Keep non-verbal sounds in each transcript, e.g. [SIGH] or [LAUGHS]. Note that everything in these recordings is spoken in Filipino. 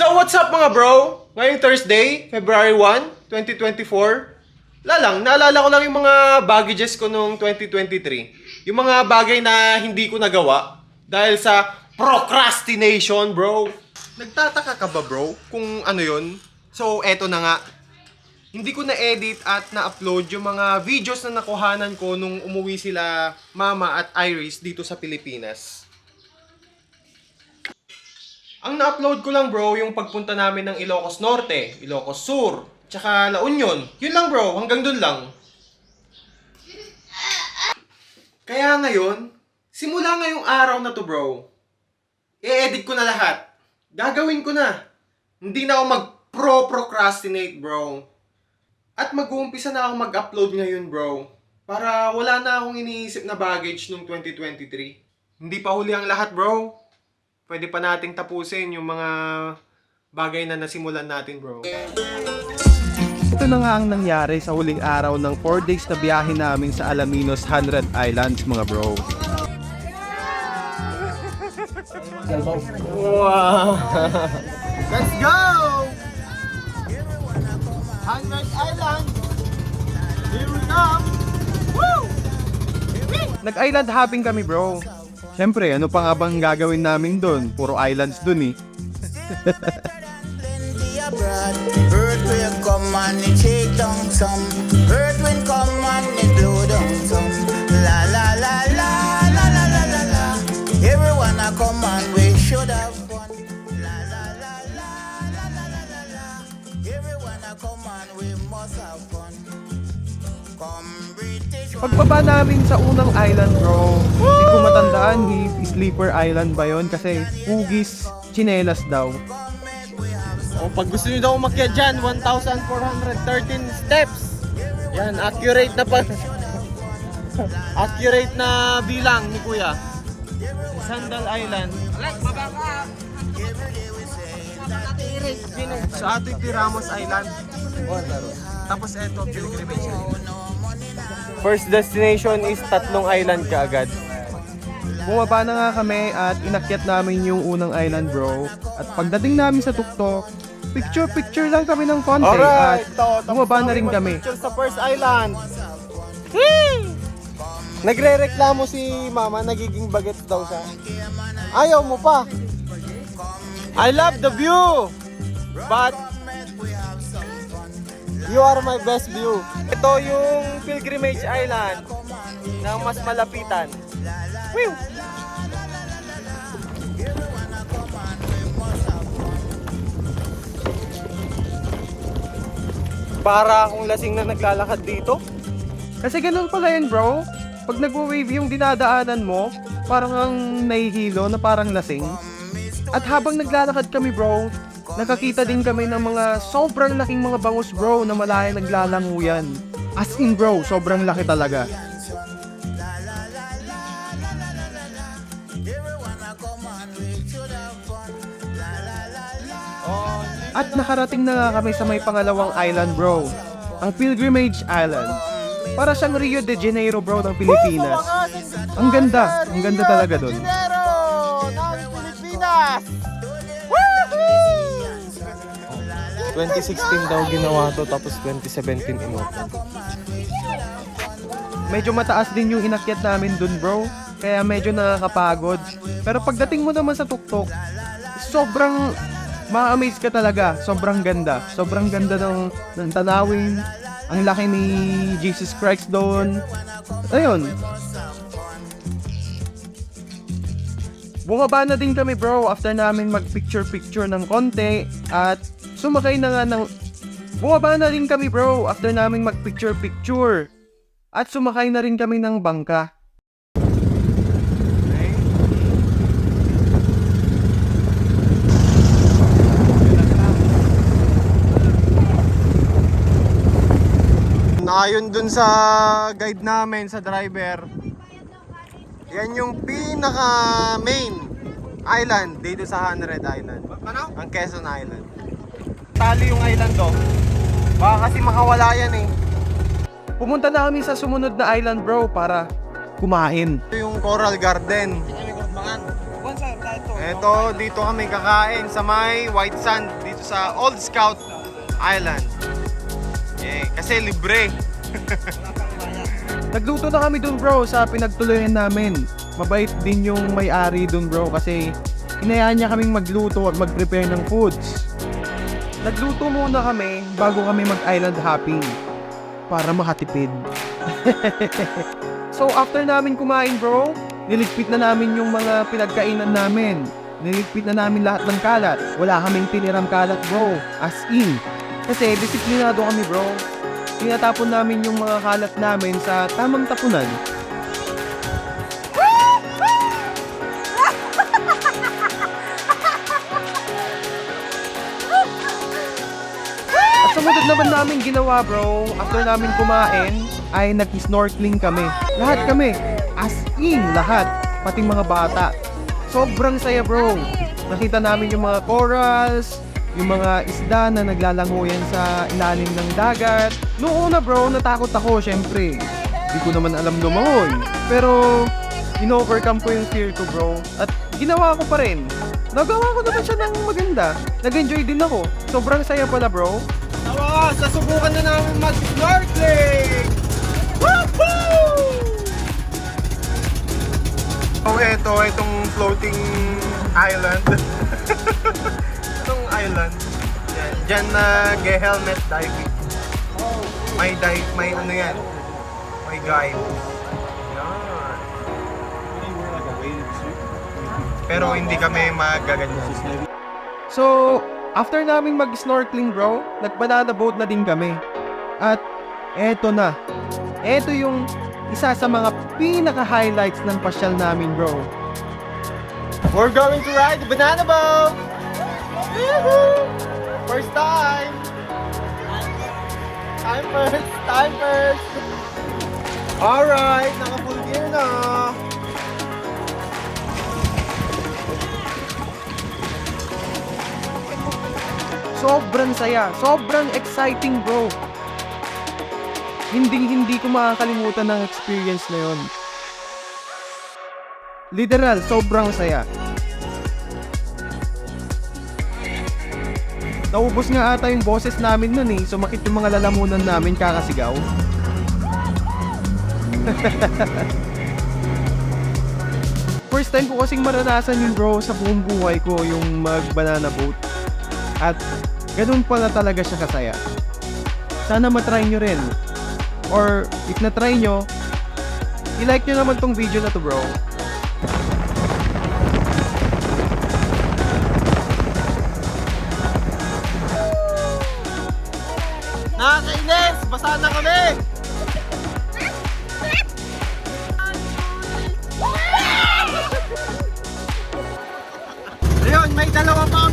So what's up mga bro? Ngayong Thursday, February 1, 2024. Lalang, naalala ko lang yung mga baggages ko noong 2023. Yung mga bagay na hindi ko nagawa dahil sa procrastination, bro. Nagtataka ka ba, bro, kung ano yon? So, eto na nga. Hindi ko na-edit at na-upload yung mga videos na nakuhanan ko nung umuwi sila Mama at Iris dito sa Pilipinas. Ang na-upload ko lang bro, yung pagpunta namin ng Ilocos Norte, Ilocos Sur, tsaka La Union. Yun lang bro, hanggang dun lang. Kaya ngayon, simula ngayong araw na to bro, i-edit ko na lahat. Gagawin ko na. Hindi na ako mag-pro-procrastinate bro. At mag-uumpisa na ako mag-upload ngayon bro. Para wala na akong iniisip na baggage nung 2023. Hindi pa huli ang lahat bro pwede pa nating tapusin yung mga bagay na nasimulan natin, bro. Ito na nga ang nangyari sa huling araw ng 4 days na biyahe namin sa Alaminos 100 Islands mga bro. Wow! Let's go! Hundred Island! Here we come! Woo! Nag-island hopping kami bro. Siyempre, ano pa nga bang gagawin namin doon? Puro islands doon eh. plenty abroad. Earth will come and shake down some. Pagbaba namin sa unang island bro, hindi ko matandaan, sleeper island ba yon Kasi hugis, chinelas daw. O, pag gusto nyo daw umakyat dyan, 1,413 steps. Yan, accurate na pa. [LAUGHS] accurate na bilang ni Kuya. Sandal Island. Sa Atoy Ramos Island. Tapos eto, Pilgrimage. First destination is tatlong island ka agad. Bumaba na nga kami at inakyat namin yung unang island bro. At pagdating namin sa tuktok, picture-picture lang kami ng konti Alright, at bumaba na rin kami. mag-picture sa first island. Nagre-reklamo si mama, nagiging bagets daw siya. Ayaw mo pa. I love the view, but you are my best view. Ito yung Pilgrimage Island na mas malapitan. Whew! Para akong lasing na naglalakad dito. Kasi ganun pala yun bro. Pag nagwa-wave yung dinadaanan mo, parang ang nahihilo na parang lasing. At habang naglalakad kami bro, nakakita din kami ng mga sobrang laking mga bangus bro na malaya naglalanguyan. As in bro, sobrang laki talaga. At nakarating na nga kami sa may pangalawang island bro, ang Pilgrimage Island. Para siyang Rio de Janeiro bro ng Pilipinas. Ang ganda, ang ganda talaga doon. Dinero ng Pilipinas! 2016 daw ginawa to tapos 2017 inopen. Medyo mataas din yung inakyat namin dun bro, kaya medyo nakakapagod. Pero pagdating mo naman sa tuktok, sobrang ma-amaze ka talaga. Sobrang ganda. Sobrang ganda ng, ng tanawin. Ang laki ni Jesus Christ doon. Ayun. Bumaba na din kami bro after namin mag-picture-picture ng konti at sumakay na nga ng... Bumaba na din kami bro after namin mag-picture-picture at sumakay na rin kami ng bangka. Naayon dun sa guide namin, sa driver. Yan yung pinaka main island dito sa 100 Island. Ang Quezon Island. Tali yung island to. Baka kasi makawala yan eh. Pumunta na kami sa sumunod na island bro para kumain. Ito yung Coral Garden. Eto, dito kami kakain sa may White Sand, dito sa Old Scout Island. Yeah, kasi libre. [LAUGHS] Nagluto na kami dun bro sa pinagtuluyan namin. Mabait din yung may-ari dun bro kasi inayaan niya kaming magluto at mag-prepare ng foods. Nagluto muna kami bago kami mag-island hopping para makatipid. [LAUGHS] so after namin kumain bro, niligpit na namin yung mga pinagkainan namin. Niligpit na namin lahat ng kalat. Wala kaming tinirang kalat bro, as in. Kasi disiplinado kami bro. Tinatapon namin yung mga kalat namin sa tamang tapunan. At sumunod naman namin ginawa bro, after namin kumain, ay nag-snorkeling kami. Lahat kami. As in, lahat. Pati mga bata. Sobrang saya bro. Nakita namin yung mga corals, yung mga isda na naglalangoyan sa ilalim ng dagat. Noong una bro, natakot ako syempre. Hindi ko naman alam lumangoy. Pero, in-overcome ko yung fear ko bro. At ginawa ko pa rin. Nagawa ko naman siya ng maganda. Nag-enjoy din ako. Sobrang saya pala bro. Sasubukan na namin mag-snorkeling! Woohoo! Oh, eto, itong floating island. [LAUGHS] itong island. Yan, dyan na helmet diving. May dive, may ano yan. May guide. Yan. Pero hindi kami magaganyan. So, after naming mag-snorkeling bro, nag-banana boat na din kami. At eto na. Eto yung isa sa mga pinaka-highlights ng pasyal namin bro. We're going to ride the banana boat! Woohoo! First time! Time first! Time first! Alright! Naka-full gear na! Sobrang saya. Sobrang exciting bro. Hindi hindi ko makakalimutan ng experience na yon. Literal, sobrang saya. Naubos nga ata yung boses namin nun eh. Sumakit yung mga lalamunan namin kakasigaw. [LAUGHS] First time ko kasing maranasan yun bro sa buong buhay ko yung mag banana boat. At ganun pala talaga siya kasaya. Sana matry nyo rin. Or if na-try nyo, i-like nyo naman tong video na to bro. Nakakainis! Basa na kami! [LAUGHS] Ayun, may dalawa pa.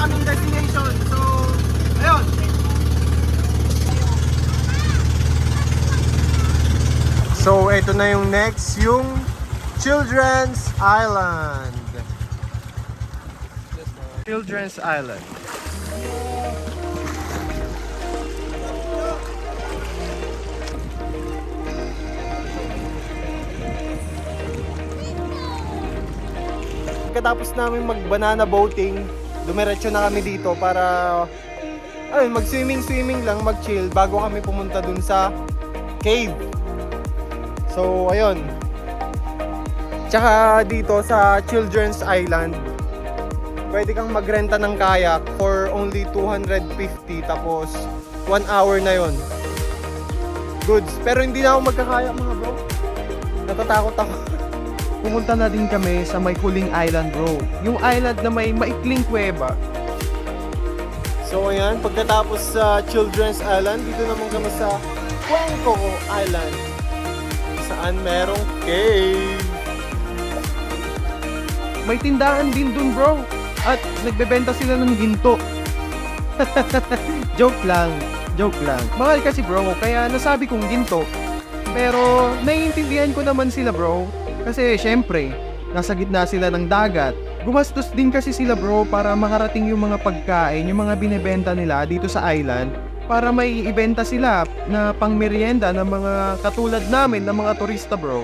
Kaming destination. So, ayun. So, ito na yung next, yung Children's Island. Children's Island. Pagkatapos namin mag-banana boating, dumiretso na kami dito para ayun, mag-swimming-swimming lang, mag-chill bago kami pumunta dun sa cave. So, ayun. Tsaka dito sa Children's Island, pwede kang magrenta ng kayak for only 250 tapos 1 hour na yon. Goods. Pero hindi na ako magkakaya mga bro. Natatakot ako. Pumunta na din kami sa may huling island bro. Yung island na may maikling kuweba. So ayan, pagkatapos sa Children's Island, dito naman kami sa Cuenco Island. Saan merong cave. May tindahan din dun bro. At nagbebenta sila ng ginto. [LAUGHS] joke lang. Joke lang. Mahal kasi bro, kaya nasabi kong ginto. Pero naiintindihan ko naman sila bro. Kasi syempre, nasa gitna sila ng dagat. Gumastos din kasi sila bro para makarating yung mga pagkain, yung mga binebenta nila dito sa island para may ibenta sila na pangmeryenda ng mga katulad namin ng mga turista bro.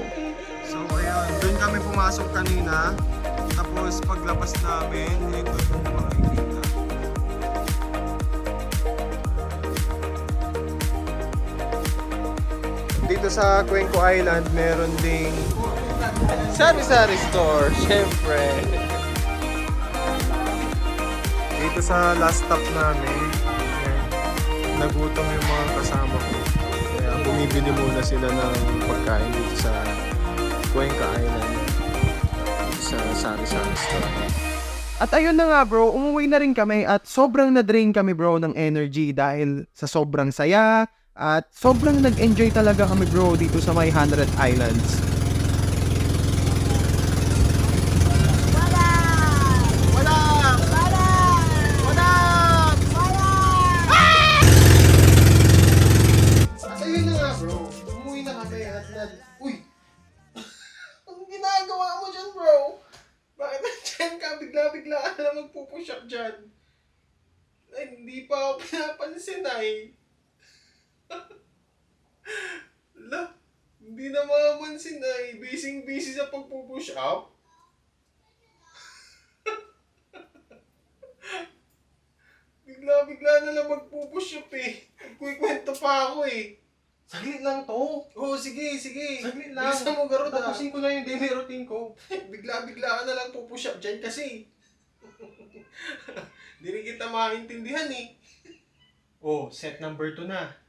So ayan, doon kami pumasok kanina. Tapos paglabas namin, ito Dito sa Cuenco Island, meron ding sari-sari store, syempre. Dito sa last stop namin, nagutom yung mga kasama ko. Kaya bumibili muna sila ng pagkain dito sa Cuenca Island. Sa sari-sari store. At ayun na nga bro, umuwi na rin kami at sobrang na-drain kami bro ng energy dahil sa sobrang saya at sobrang nag-enjoy talaga kami bro dito sa may 100 Islands. Bigla-bigla ka na magpupush up dyan. Ay, hindi pa ako pinapansin ay. La, hindi na makapansin ay. Busy-busy sa pagpupush up. [LAUGHS] Bigla-bigla na lang magpupush up eh. Nagkukwento pa ako eh. Saglit lang to. Oo, sige, sige. Saglit lang. Bilisan mo, Garot, ah. Tapusin ko na yung daily routine ko. [LAUGHS] Bigla-bigla ka na lang pupush up dyan kasi. [LAUGHS] Hindi rin kita maintindihan eh. Oh, set number 2 na.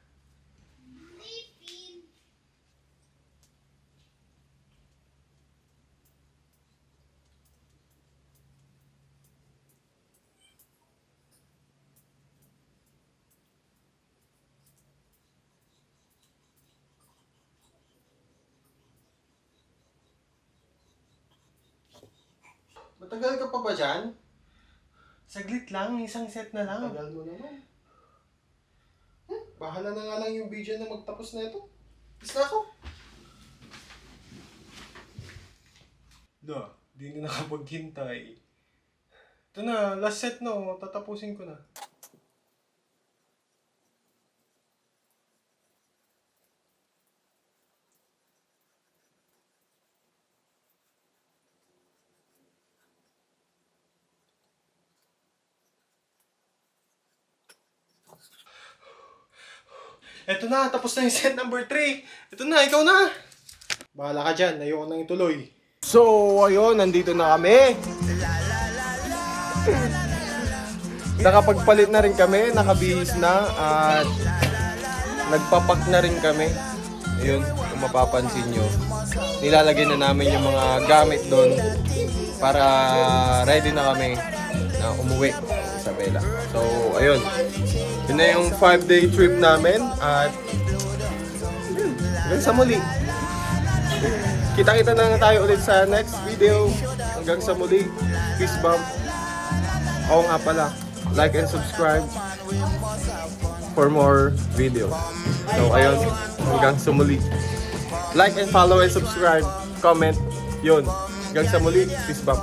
Matagal ka pa ba dyan? Saglit lang, isang set na lang. Tagal mo naman. Hmm, bahala na nga lang yung video na magtapos na ito. Basta ako. Da, di na [LAUGHS] nakapaghintay. Ito na, last set na oh. Tatapusin ko na. Ito na, tapos na yung set number 3. Ito na, ikaw na. Bahala ka dyan, ayoko nang ituloy. So, ayun, nandito na kami. [LAUGHS] Nakapagpalit na rin kami, nakabihis na, at nagpapak na rin kami. Ayun, kung mapapansin nyo. Nilalagay na namin yung mga gamit doon para ready na kami na umuwi sa Isabela. So, ayun. Yun na yung 5-day trip namin at hanggang sa muli. Kita-kita na lang tayo ulit sa next video. Hanggang sa muli. Peace bomb. Oo nga pala. Like and subscribe for more videos. So, ayun. Hanggang sa muli. Like and follow and subscribe. Comment. Yun. Hanggang sa muli. Peace bomb.